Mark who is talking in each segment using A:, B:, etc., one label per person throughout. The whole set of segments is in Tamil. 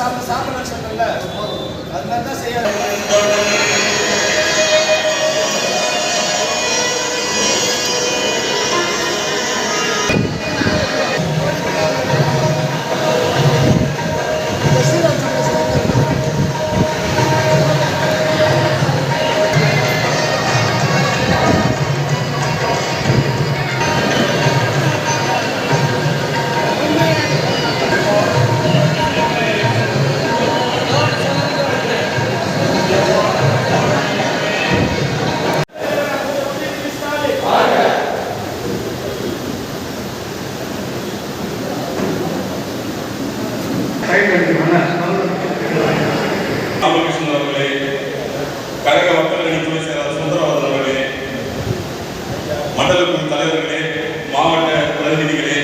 A: சாப்பிட்டு சாப்பிட வச்சாங்கல்ல அதுமாதிரி தான் செய்யாது.
B: ராமகிருஷ்ணன் அவர்களே கழக மக்கள் நடித்துறை செயலாளர் சுந்தரவாதன் அவர்களே மண்டல குழு தலைவர்களே மாவட்ட பிரதிநிதிகளே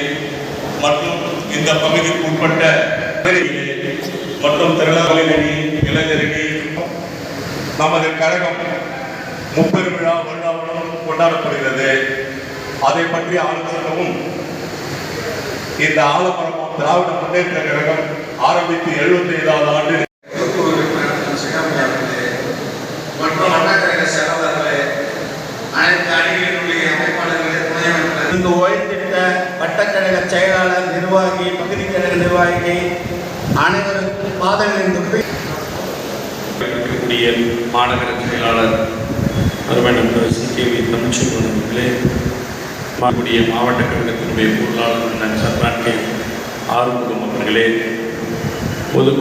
B: மற்றும் இந்த பகுதிக்கு உட்பட்ட மற்றும் திரளாளரணி இளைஞரணி நமது கழகம் முப்பெரும் விழா வருடாவுடன் கொண்டாடப்படுகிறது. அதை பற்றி ஆலோசனவும் இந்த ஆலமரம் திராவிட முன்னேற்ற கழகம் ஆரம்பித்து எழுபத்தி ஐந்தாவது ஆண்டு
A: அனைத்து அணிகளினுடைய அமைப்பாளர்களே துணை அமைப்பாளர்களே இங்கு ஓய்ந்திருந்த வட்டக்கழக செயலாளர் நிர்வாகி பகுதி கழக நிர்வாகி அனைவருக்கும் பாதங்களின் தொட்டு
C: இருக்கக்கூடிய மாநகர செயலாளர் அருமை நண்பர் சி கே வி தமிழ்ச்செல்வன் அவர்களே மாக்கூடிய மாவட்ட கழகத்தினுடைய பொருளாளர் சர்வான் கே ஆறுமுகம் அவர்களே பொது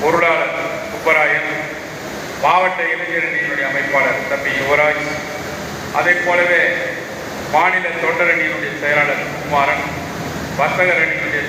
D: பொருளாளர் சுப்பராயன் மாவட்ட இளைஞரணியினுடைய அமைப்பாளர் தம்பி யுவராஜ் அதை போலவே மாநில தொண்டரணியினுடைய செயலாளர் குமாரன் வர்த்தகரணியினுடைய